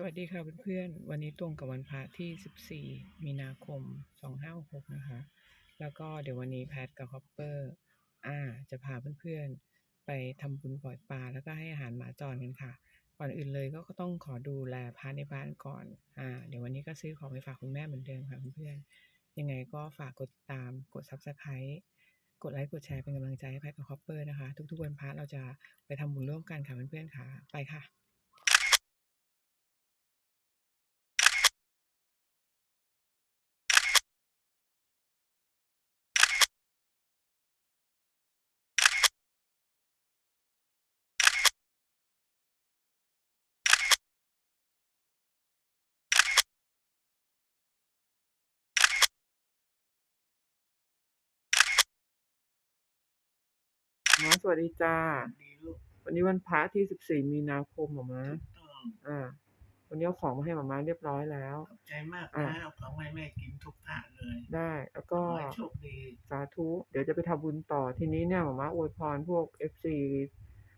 สวัสดีค่ะเพื่อนๆ วันนี้ตรงกับวันพระที่ 14 มีนาคม 2566 นะคะ แล้วก็เดี๋ยววันนี้แพทกับคอปเปอร์อ่าจะพาเพื่อนๆ ไปทำบุญปล่อยปลาแล้วก็ให้อาหารหมาจรกันค่ะ ก่อนอื่นเลยก็ต้องขอดูแลพระในบ้านก่อนอ่าเดี๋ยววันนี้ก็ซื้อของไปฝากคุณแม่เหมือนเดิมค่ะเพื่อนๆ ยังไงก็ฝากกดติดตามกด Subscribe กดไลค์กดแชร์เป็นกำลังใจให้แพทกับคอปเปอร์นะคะ ทุกๆวันพระเราจะไปทำบุญร่วมกันค่ะเพื่อนๆค่ะ ไปค่ะ มอสวัสดีจ้า ดีลูกวันนี้วันพระที่14มีนาคมหมอมาถูกต้องอ่า วันนี้เอาของมาให้หมอมาเรียบร้อยแล้ว ขอบใจมากอะนะเอาของให้แม่กินทุกท่าเลยได้ แล้วขก็ อให้โชคดีสาธุ เดี๋ยวจะไปทำบุญต่อทีนี้เนี่ยหมอมาอวยพรพวก FC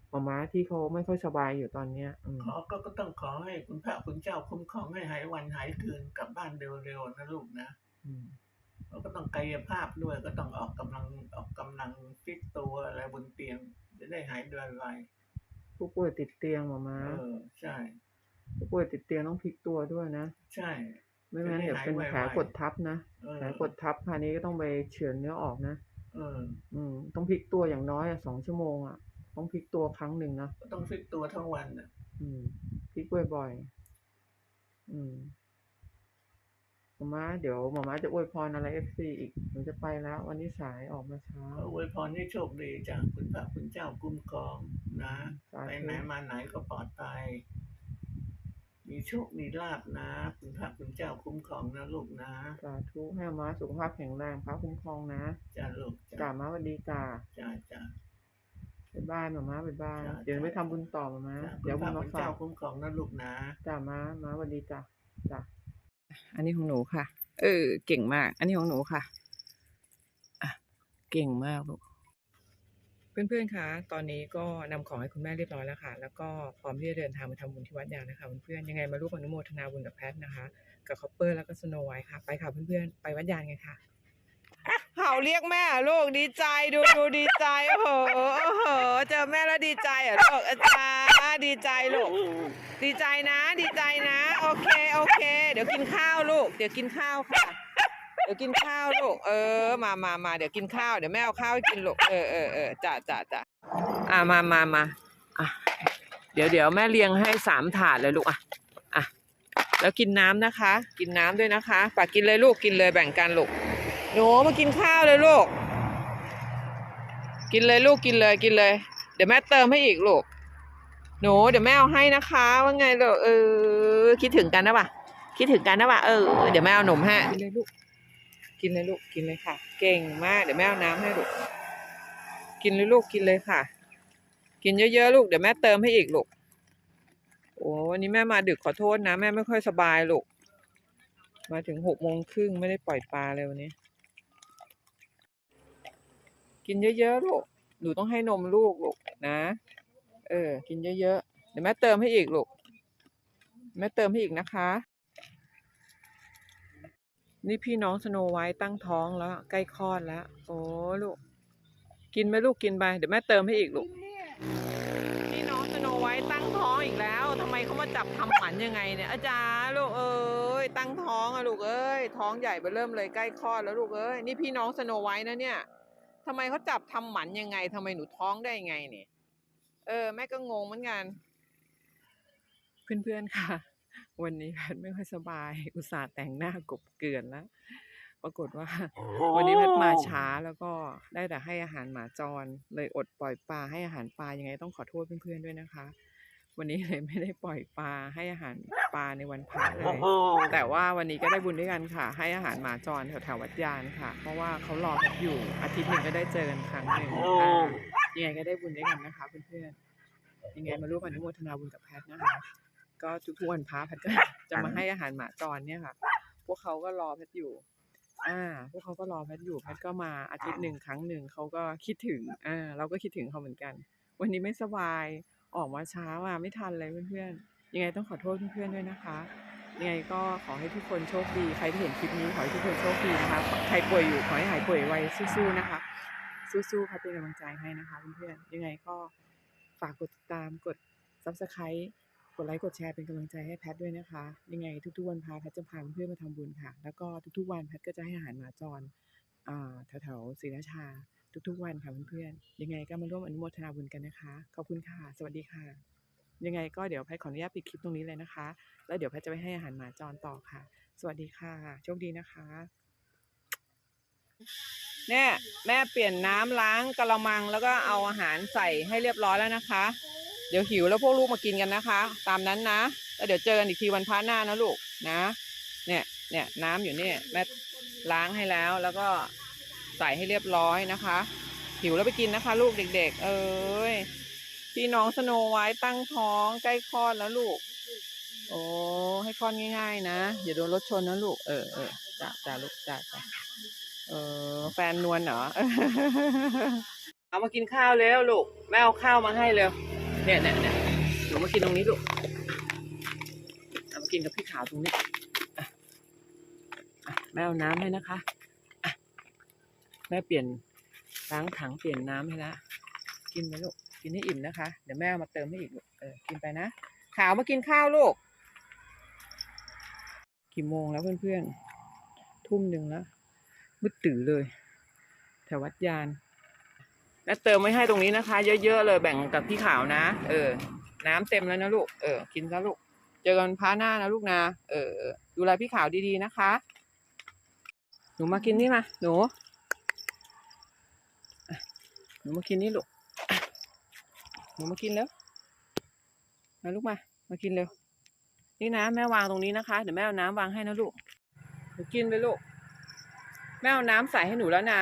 หมอมาที่เขาไม่ค่อยสบายอยู่ตอนเนี้ยอืมขอก็ก็ต้องขอให้คุณพระคุณเจ้าคุ้มครองให้หายวันหายคืนกลับบ้านเร็วๆนะลูกนะ อืม แล้วก็ต้องกายภาพด้วยก็ต้องออกกำลังออกกำลังฟิตตัวอะไรบนเตียง จะได้หายโดยไวผู้ป่วยติดเตียงหมอมาเออใช่ผู้ป่วยติดเตียงต้องพลิกตัวด้วยนะ ใช่ ไม่งั้นจะได้เดี๋ยวเป็นหายไวๆแผลกดทับนะเออแผลกดทับคราวนี้ก็ต้องไปเฉือนเนื้อออกนะเออ อืม ต้องพลิกตัวอย่างน้อยอะสองชั่วโมงอะต้องพลิกตัวครั้งหนึ่งนะก็ต้องฟิตตัวทั้งวันน่ะ อืมพลิกบ่อยๆอืมห มอม้าเดี๋ยวหมอม้าจะอวยพรอะไรเอฟซีอีกหนูจะไปแล้ว วันนี้สายออกมาเช้าขออวยพรให้โชคดีจากคุณพระคุณเจ้าคุ้มครองนะ สาธุ ไปไหนมาไหนก็ปลอดภัย มีโชค มีลาบนะ คุณพระคุณเจ้าคุ้มครองนะลูกนะสาธุให้หมอม้าสุขภาพแข็งแรงพระคุ้มครองนะจ้าลูกจ่าม้าสวัสดีจ่าจ้าจ้าบ๊ายบายหมอม้าบ๊ายบายจ้ะ เดี๋ยวไปทำบุญต่อหมอม้าจ้าคุเดี๋ยวณพบุญระมาคุณฝาเจ้ากคุ้มครองนะลูกนะจ่าม้าม้าสวัสดีจ้าจ้า อันนี้ของหนูค่ะ เออ เก่งมาก อันนี้ของหนูค่ะอะเก่งมากลูกเพื่อนๆ คะ ตอนนี้ก็นำของให้คุณแม่เรียบร้อยแล้วค่ะ แล้วก็พร้อมที่จะเดินทางไปทำบุญที่วัดยางนะคะเพื่อนๆ ยังไงมาร่วมอนุโมทนาบุญกับแพทนะคะ กับคอปเปอร์แล้วก็สโนไวท์ค่ะ ไปค่ะเพื่อนๆ ไปวัดยางกันค่ะเห่าเรียกแม่ลูกดีใจดูดูดีใจโอ้โหโอ้โหเจอแม่แล้วดีใจเหรอลูกอาจารย์ดีใจลูกดีใจนะ ดีใจนะ โอเคโอเค เดี๋ยวกินข้าวลูก เดี๋ยวกินข้าวค่ะ เดี๋ยวกินข้าวลูก เออ มามามาเดี๋ยวกินข้าว เดี๋ยวแม่เอาข้าวให้กินลูก เออเออเออจ้ะจ้ะจ้ะอะมามามาอะ เดี๋ยวเดี๋ยวแม่เลี้ยงให้สามถาดเลยลูกอะ อะ แล้วกินน้ำนะคะ กินน้ำด้วยนะคะปากกินเลยลูก กินเลยแบ่งกันลูก หนูมากินข้าวเลยลูก กินเลยลูก กินเลย กินเลย เดี๋ยวแม่เติมให้อีกลูกหนูเดี๋ยวแม่เอาให้นะคะ ว่าไงลูกเออ คิดถึงกันนะปะ คิดถึงกันนะปะเออ เดี๋ยวแม่เอาหนมให้กินเลยลูก กินเลยลูก กินเลยค่ะ เก่งมาก เดี๋ยวแม่เอาน้ำให้ลูก กินเลยลูก กินเลยค่ะ กินเยอะๆลูก เดี๋ยวแม่เติมให้อีกลูก โอ้วันนี้แม่มาดึกขอโทษนะ แม่ไม่ค่อยสบายลูก มาถึงหกโมงครึ่งไม่ได้ปล่อยปลาเลยวันนี้ กินเยอะๆลูก หนูต้องให้นมลูกลูกนะ เออ กินเยอะๆ เดี๋ยวแม่เติมให้อีกลูก แม่เติมให้อีกนะคะ นี่พี่น้องสโนไวท์ตั้งท้องแล้ว ใกล้คลอดแล้ว โอ้ลูก กินไหมลูกกินไป เดี๋ยวแม่เติมให้อีกลูก พี่น้องสโนไวท์ตั้งท้องอีกแล้วทำไมเขามาจับทำหมันยังไงเนี่ย อาจารย์ลูกเอ้ยตั้งท้องอะลูกเอ้ยท้องใหญ่ไปเริ่มเลยใกล้คลอดแล้วลูกเอ้ยนี่พี่น้องสโนไวท์นะเนี่ยทำไมเขาจับทำหมันยังไงทำไมหนูท้องได้ยังไงเนี่ยเออแม่ก็งงเหมือนกัน เพื่อนๆค่ะ วันนี้แพทย์ไม่ค่อยสบาย อุตส่าห์แต่งหน้ากบเกลือนแล้ว ปรากฏว่า วันนี้แพทย์มาช้าแล้วก็ได้แต่ให้อาหารหมาจร เลยอดปล่อยปลาให้อาหารปลายังไงต้องขอโทษเพื่อนๆด้วยนะคะ วันนี้เลยไม่ได้ปล่อยปลาให้อาหารปลาในวันพระเลยแต่ว่าวันนี้ก็ได้บุญด้วยกันค่ะ ให้อาหารหมาจรแถวๆวัดยานค่ะ เพราะว่าเขารอแพทย์อยู่อาทิตย์หนึ่งก็ได้เจอกันครั้งหนึ่งอ่ายังไงก็ได้บุญด้วยกันนะคะเพื่อนๆยังไงมาร่วมอนุโมทนาบุญกับแพทย์นะคะ ก็ทุกๆวันพระแพทย์ก็จะมาให้อาหารหมาจรเนี่ยค่ะ พวกเขาก็รอแพทย์อยู่ อ่า พวกเขาก็รอแพทย์อยู่แพทย์ก็มาอาทิตย์หนึ่งครั้งหนึ่งเขาก็คิดถึง อ่า เราก็คิดถึงเขาเหมือนกัน วันนี้ไม่สบายออกมาช้าอะไม่ทันเลยเพื่อนยังไงต้องขอโทษเพื่อนๆด้วยนะคะ ยังไงก็ขอให้ทุกคนโชคดี ใครที่เห็นคลิปนี้ขอให้ทุกคนโชคดีนะคะ ใครป่วยอยู่ขอให้หายป่วยไวสู้ๆนะคะ สู้ๆแพทย์เป็นกำลังใจให้นะคะเพื่อนๆ ยังไงก็ฝากกดติดตามกด subscribe ก ดไลค์กดแชร์เป็นกำลังใจให้แพทด้วยนะคะ ยังไงทุกๆวันพาแพทจะพาเพื่อนมาทำบุญค่ะ แล้วก็ทุกๆวันแพทก็จะให้อาหารหมาจรแถวๆศรีราชา ทุกๆวันค่ะเพื่อนๆยังไงก็มาร่วมอนุโมทนาบุญกันนะคะ ขอบคุณค่ะ สวัสดีค่ะ ยังไงก็เดี๋ยวแพทขออนุญาตปิดคลิปตรงนี้เลยนะคะ แล้วเดี๋ยวแพทจะไปให้อาหารหมาจรต่อค่ะ สวัสดีค่ะโชคดีนะคะแม่แม่เปลี่ยนน้ำล้างกระมังแล้วก็เอาอาหารใส่ให้เรียบร้อยแล้วนะคะ เดี๋ยวหิวแล้วพวกลูกมากินกันนะคะ ตามนั้นนะแล้วเดี๋ยวเจอกันอีกทีวันพระหน้านะลูกนะ เนี่ยเนี่ยน้ำอยู่นี่แม่ล้างให้แล้วแล้วก็ใส่ให้เรียบร้อยนะคะ หิวแล้วไปกินนะคะ ลูกเด็ก ๆ เอ้ยพี่น้องสโนไว้ตั้งท้องใกล้คลอดแล้วลูก โอ้ให้คลอดง่าย ๆ นะอย่าโดนรถชนนะลูกเออเออจ้าจ้าลูกจ้าจ้าเออแฟนนวลเหรอเอามากินข้าวเร็วลูกแม่เอาข้าวมาให้เร็ว เนี่ยเนี่ยเนี่ยหนูมากินตรงนี้ลูกเอามากินกับพี่ขาวตรงนี้แม่เอาน้ำให้นะคะแม่เปลี่ยนล้างถังเปลี่ยนน้ำให้ละกินไหมลูกกินให้อิ่มนะคะ เดี๋ยวแม่เอามาเติมให้อีกลูกเออกินไปนะขาวมากินข้าวลูก กี่โมงแล้วเพื่อนๆทุ่มหนึ่งแล้วมืดตื่อเลยแถววัดยาน แล้วเติมไว้ให้ตรงนี้นะคะ เยอะๆเลยแบ่งกับพี่ขาวนะ เออ น้ำเต็มแล้วนะลูก เออ กินซะลูก เจอกันพ้าหน้านะลูกนะ เออ ดูแลพี่ขาวดีๆนะคะ หนูมากินนี่มา หนู หนูมากินนี่ลูก หนูมากินแล้วมาลูกมา มากินเร็ว นี่นะแม่วางตรงนี้นะคะ เดี๋ยวแม่เอาน้ำวางให้นะลูกหนูกินไปลูก แม่เอาน้ำใส่ให้หนูแล้วนะ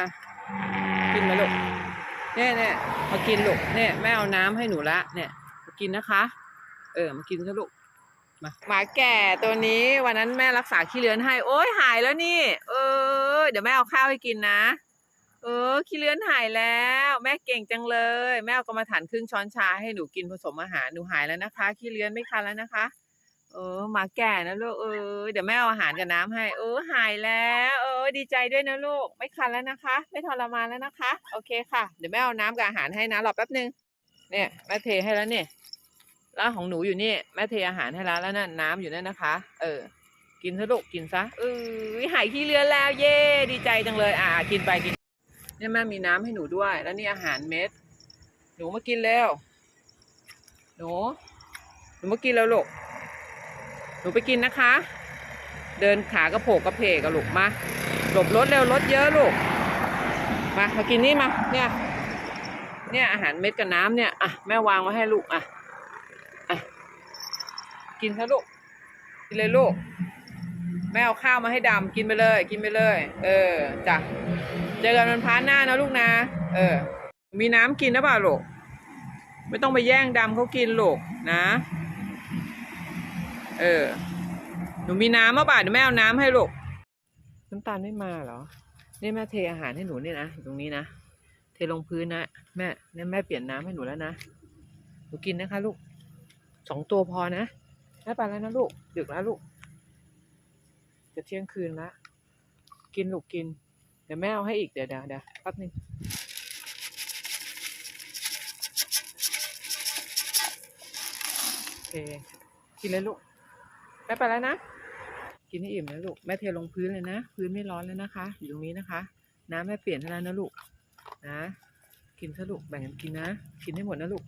เนี่ยเนี่ยมากินลูกเนี่ยแม่เอาน้ำให้หนูละเนี่ยมากินนะคะ เออมากินซะลูกมาหมาแก่ตัวนี้วันนั้นแม่รักษาขี้เลือนให้ โอ้ยหายแล้วนี่ เออ เดี๋ยวแม่เอาข้าวให้กินนะ เออขี้เลือนหายแล้ว แม่เก่งจังเลย แม่เอากรรมฐานครึ่งช้อนชาให้หนูกินผสมอาหารหนูหายแล้วนะคะขี้เลือนไม่คันแล้วนะคะ เออหมาแก่นะลูกเออเดี๋ยวแม่เอาอาหารกับน้ำให้ เออหายแล้ว เออ ดีใจด้วยนะลูก ไม่คันแล้วนะคะ ไม่ทรมานแล้วนะคะ โอเคค่ะ เดี๋ยวแม่เอาน้ำกับอาหารให้นะรอแป๊บนึง เนี่ยแม่เทให้แล้วเนี่ยแล้วของหนูอยู่นี่แม่เทอาหารให้แล้วแล้วนั่นน้ำอยู่นั่นนะคะ เออ กินซะลูกกินซะเออหายขี้เลือนแล้วเย่ดีใจจังเลย อ่ากินไปกิน เนี่ยแม่มีน้ำให้หนูด้วย แล้วนี่อาหารเม็ด หนูมากินแล้ว หนูหนูมากินแล้วลูก หนูไปกินนะคะ เดินขากระโผกกระเพกกับลูกมาหลบรถเร็วรถเยอะลูก มามากินนี่มา เนี่ย เนี่ยอาหารเม็ดกับน้ำเนี่ยอะแม่วางไว้ให้ลูกอะอะกินซะลูกกินเลยลูกแม่เอาข้าวมาให้ดำกินไปเลย กินไปเลย เออจ้ะเจอกันวันพาร์หน้านะลูกนะ เออ มีน้ำกินหรือเปล่าลูกไม่ต้องไปแย่งดำเขากินลูกนะ เออ หนูมีน้ำมาป่ะเดี๋ยวแม่เอาน้ำให้ลูก น้ำตาลไม่มาเหรอ นี่แม่เทอาหารให้หนูนี่นะอยู่ตรงนี้นะ เทลงพื้นนะแม่นี่แม่เปลี่ยนน้ำให้หนูแล้วนะ หนูกินนะคะลูก สองตัวพอนะแม่ไปแล้วนะลูก ดึกแล้วลูก จะเที่ยงคืนละกินลูกกิน เดี๋ยวแม่เอาให้อีกเดี๋ยวเดี๋ยวเดี๋ยวแป๊บนึงโอเคกินเลยลูก แม่ไปแล้วนะ กินให้อิ่มนะลูก แม่เทลงพื้นเลยนะ พื้นไม่ร้อนแล้วนะคะ อยู่ตรงนี้นะคะ น้ำแม่เปลี่ยนให้แล้วนะลูก นะ กินซะลูก แบ่งกันกินนะ กินให้หมดนะลูก